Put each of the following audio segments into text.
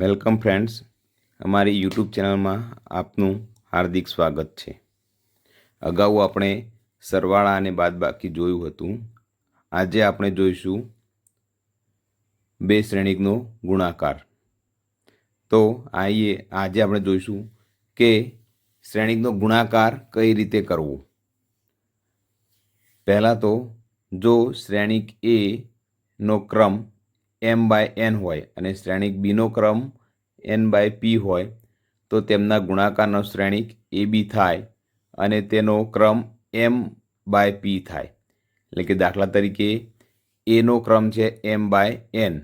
Welcome friends, અમારી YouTube ચેનલમાં આપનું હાર્દિક સ્વાગત છે. અગાઉ આપણે સરવાળા અને બાદબાકી જોયું હતું. આજે આપણે જોઈશું બે શ્રેણીકનો ગુણાકાર. તો આઈએ, આજે આપણે જોઈશું કે શ્રેણિકનો ગુણાકાર કઈ રીતે કરવો. પહેલાં તો જો શ્રેણિક એનો ક્રમ એમ બાય એન હોય અને શ્રેણિક બીનો ક્રમ એન બાય પી હોય, તો તેમના ગુણાકારનો શ્રેણિક એ બી થાય અને તેનો ક્રમ એમ બાય પી થાય. એટલે કે દાખલા તરીકે એનો ક્રમ છે એમ બાય એન.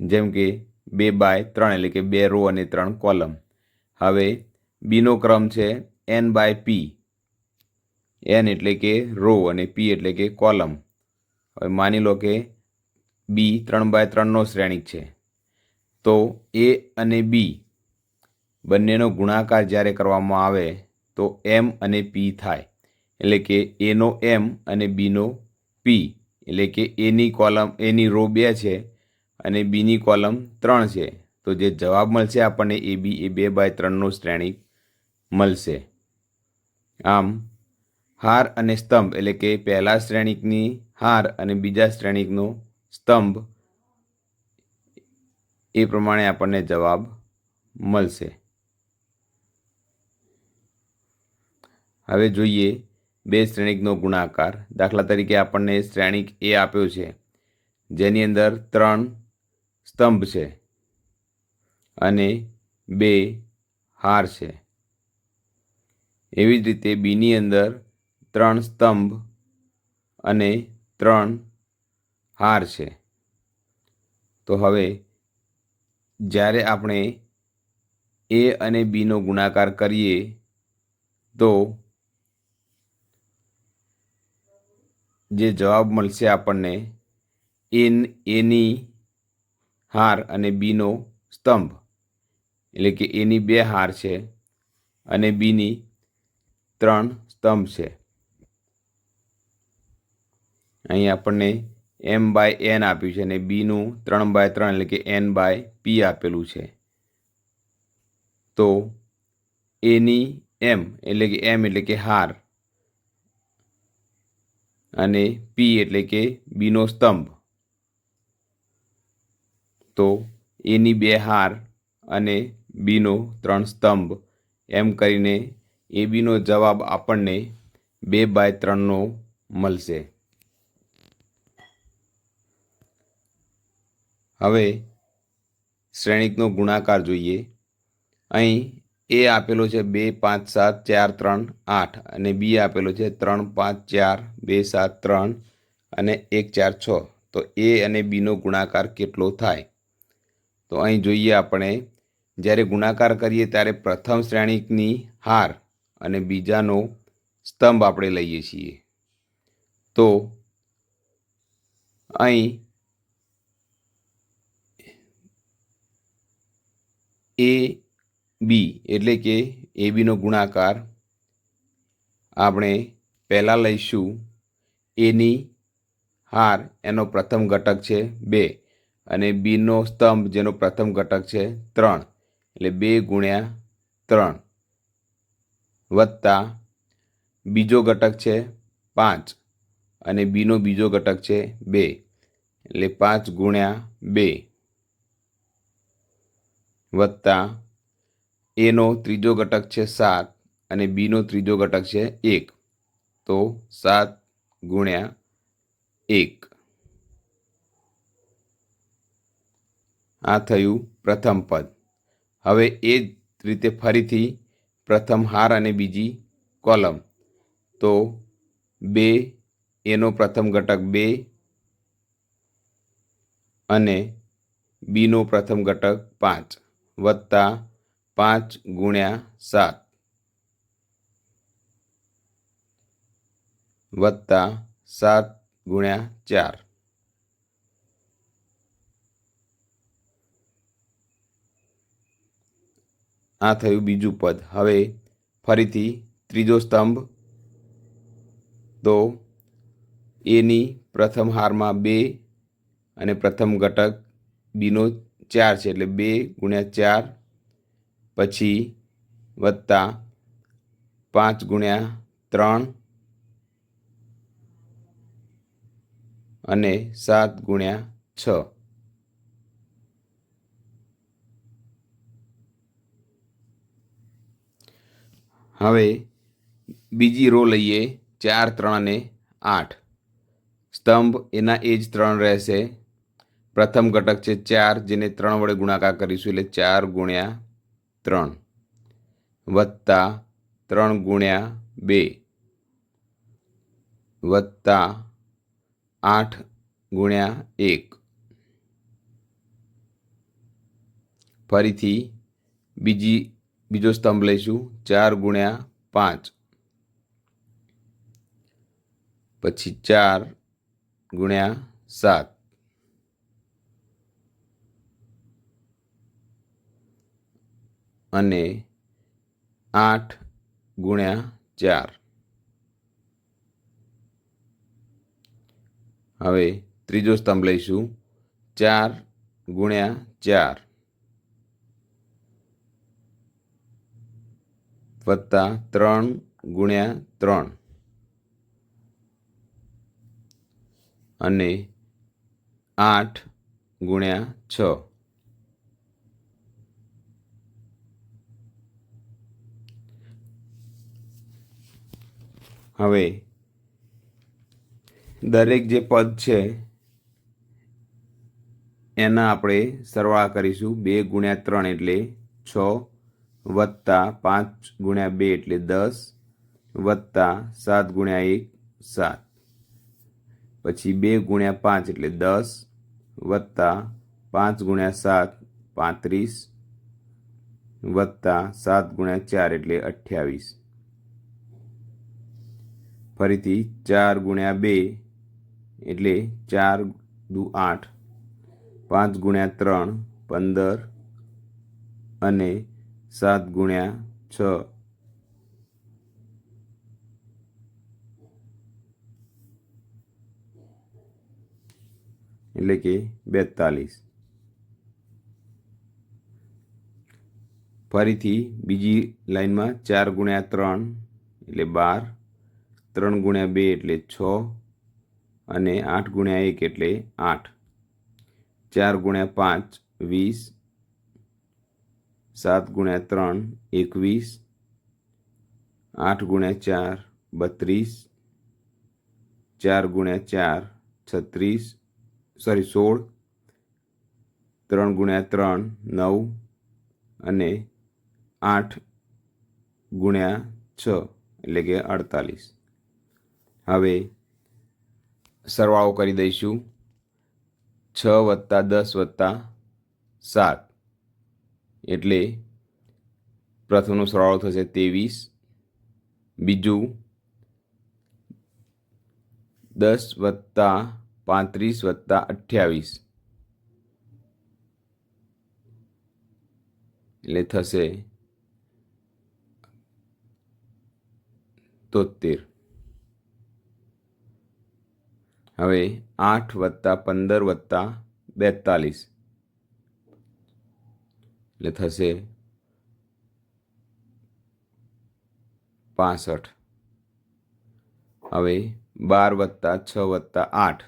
જેમ કે બે બાય ત્રણ, એટલે કે બે રો અને ત્રણ કોલમ. હવે બીનો ક્રમ છે એન બાય પી. એન એટલે કે રો અને પી એટલે કે કોલમ. હવે માની લો કે બી ત્રણ બાય ત્રણનો શ્રેણિક છે. તો એ અને બી બંનેનો ગુણાકાર જ્યારે કરવામાં આવે તો એમ અને પી થાય. એટલે કે એનો એમ અને બીનો પી એટલે કે એની કોલમ એની રો બે છે અને બીની કોલમ ત્રણ છે. તો જે જવાબ મળશે આપણને એ બી એ બે બાય ત્રણનો શ્રેણિક મળશે. આમ, હાર અને સ્તંભ એટલે કે પહેલા શ્રેણિકની હાર અને બીજા શ્રેણિકનો સ્તંભ એ પ્રમાણે આપણને જવાબ મળશે. હવે જોઈએ બે શ્રેણિકનો ગુણાકાર. દાખલા તરીકે આપણને શ્રેણિક એ આપ્યો છે, જેની અંદર ત્રણ સ્તંભ છે અને બે હાર છે. એવી જ રીતે બીની અંદર ત્રણ સ્તંભ અને ત્રણ હાર છે. તો હવે જ્યારે આપણે એ અને બીનો ગુણાકાર કરીએ, તો જે જવાબ મળશે આપણને એન એની હાર અને બીનો સ્તંભ. એટલે કે એની બે હાર છે અને બીની ત્રણ સ્તંભ છે. અહીં આપણને એમ બાય એન આપ્યું છે અને બીનું ત્રણ બાય ત્રણ એટલે કે એન બાય પી આપેલું છે. તો એની એમ એટલે કે એમ એટલે કે હાર. અને પી એટલે કે બીનો સ્તંભ. તો એની બે હાર અને બીનો ત્રણ સ્તંભ. એમ કરીને એ બીનો જવાબ આપણને બે બાય ત્રણનો મળશે. હવે શ્રેણિકનો ગુણાકાર જોઈએ. અહીં એ આપેલો છે બે પાંચ સાત ચાર ત્રણ આઠ અને બી આપેલો છે ત્રણ પાંચ ચાર બે સાત ત્રણ અને એક ચાર છ. તો એ અને બીનો ગુણાકાર કેટલો થાય? તો અહીં જોઈએ આપણે, જ્યારે ગુણાકાર કરીએ ત્યારે પ્રથમ શ્રેણિકની હાર અને બીજાનો સ્તંભ આપણે લઈએ છીએ. તો અહીં એ બી, એટલે કે એ બીનો ગુણાકાર આપણે પહેલાં લઈશું. એની હાર એનો પ્રથમ ઘટક છે બે અને બીનો સ્તંભ જેનો પ્રથમ ઘટક છે ત્રણ, એટલે બે ગુણ્યા ત્રણ વત્તા બીજો ઘટક છે પાંચ અને બીનો બીજો ઘટક છે બે, એટલે પાંચ ગુણ્યા બે. વત્તા એનો ત્રીજો ઘટક છે સાત અને બીનો ત્રીજો ઘટક છે એક. તો સાત ગુણ્યા એક. આ થયું પ્રથમ પદ. હવે એ જ રીતે ફરીથી પ્રથમ હાર અને બીજી કોલમ. તો બે, એનો પ્રથમ ઘટક બે અને બીનો પ્રથમ ઘટક પાંચ. વત્તા પાંચ ગુણ્યા સાત. વત્તા સાત ગુણ્યા ચાર. આ થયું બીજું પદ. હવે ફરીથી ત્રીજો સ્તંભ. તો એની પ્રથમ હારમાં બે અને પ્રથમ ઘટક બીનો ચાર છે એટલે બે ગુણ્યા ચાર પછી વત્તા પાંચ ગુણ્યા ત્રણ અને સાત ગુણ્યા છ. હવે બીજી રો લઈએ ચાર ત્રણ અને આઠ. સ્તંભ એના એ જ ત્રણ રહેશે. પ્રથમ ઘટક છે ચાર, જેને ત્રણ વડે ગુણાકાર કરીશું એટલે ચાર ગુણ્યા ત્રણ. વત્તા ત્રણ ગુણ્યા બે. વત્તા આઠ ગુણ્યા એક. ફરીથી બીજી, બીજો સ્તંભ લઈશું. ચાર ગુણ્યા પાંચ. પછી ચાર ગુણ્યા સાત. અને આઠ ગુણ્યા ચાર. હવે ત્રીજો સ્તંભ લઈશું. ચાર ગુણ્યા ચાર વત્તા ત્રણ ગુણ્યા ત્રણ. અને આઠ ગુણ્યા છ. હવે દરેક જે પદ છે, એના આપણે સરવાળા કરીશું. બે ગુણ્યા ત્રણ એટલે છ, વત્તા પાંચ ગુણ્યા બે એટલે દસ, વત્તા સાત ગુણ્યા એક, સાત. પછી બે ગુણ્યા પાંચ એટલે દસ, વત્તા પાંચ ગુણ્યા સાત, પાંત્રીસ, વત્તા સાત ગુણ્યા ચાર એટલે અઠ્યાવીસ. ફરીથી ચાર ગુણ્યા બે એટલે ચાર દુ આઠ. પાંચ ગુણ્યા ત્રણ પંદર અને સાત ગુણ્યા છ. એટલે કે બેતાલીસ. ફરીથી બીજી લાઈનમાં ચાર ગુણ્યા ત્રણ એટલે બાર. ત્રણ ગુણ્યા બે એટલે છ અને આઠ ગુણ્યા એક એટલે આઠ. ચાર ગુણ્યા પાંચ, વીસ. સાત ગુણ્યા ત્રણ, એકવીસ. આઠ ગુણ્યા ચાર, બત્રીસ. ચાર ગુણ્યા ચાર, છત્રીસ. સોરી સોળ. ત્રણ ગુણ્યા ત્રણ, નવ. અને આઠ ગુણ્યા છ એટલે કે અડતાલીસ. હવે સરવાળો કરી દઈશું. છ વત્તા દસ વત્તા સાત. એટલે પ્રથમનો સરવાળો થશે ત્રેવીસ. બીજું દસ વત્તા પાંત્રીસ વત્તા અઠ્યાવીસ. એટલે થશે તોતેર હવે આઠ વત્તા પંદર વત્તા બેતાલીસ. એટલે થશે પાસઠ. હવે બાર વત્તા છ વત્તા આઠ,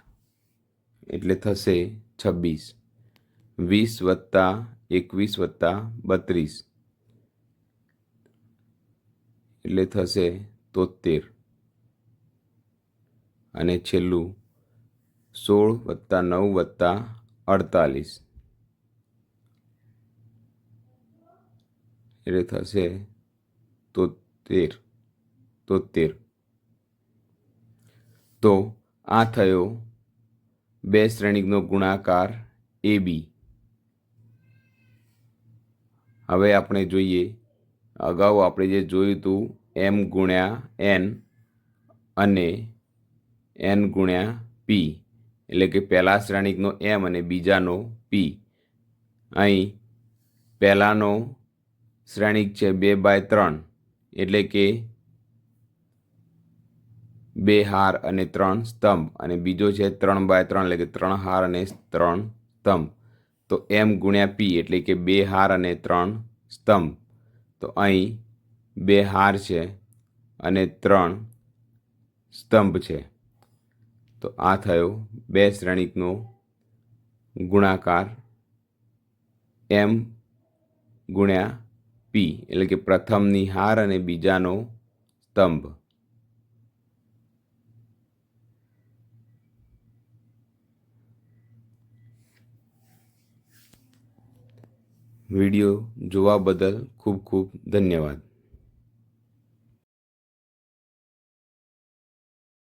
એટલે થશે છવ્વીસ. વીસ વત્તા એકવીસ વત્તા બત્રીસ, એટલે થશે તોતેર અને છેલ્લું સોળ વત્તા નવ વત્તા અડતાલીસ. એટલે થશે તોતેર તોતેર. તો આ થયો બે શ્રેણીકનો ગુણાકાર એ બી. હવે આપણે જોઈએ, અગાઉ આપણે જે જોયું હતું, એમ ગુણ્યા એન અને એન ગુણ્યા પી. એટલે કે પહેલા શ્રેણિકનો એમ અને બીજાનો પી. અહીં પહેલાંનો શ્રેણિક છે બે બાય ત્રણ. એટલે કે બે હાર અને ત્રણ સ્તંભ. અને બીજો છે ત્રણ બાય ત્રણ, એટલે કે ત્રણ હાર અને ત્રણ સ્તંભ. તો એમ ગુણ્યા પી, એટલે કે બે હાર અને ત્રણ સ્તંભ. તો અહીં બે હાર છે અને ત્રણ સ્તંભ છે. તો આ થયો બે શ્રેણીકનો ગુણાકાર એમ ગુણ્યા પી, એટલે કે પ્રથમની હાર અને બીજાનો સ્તંભ. વીડિયો જોવા બદલ ખૂબ ખૂબ ધન્યવાદ.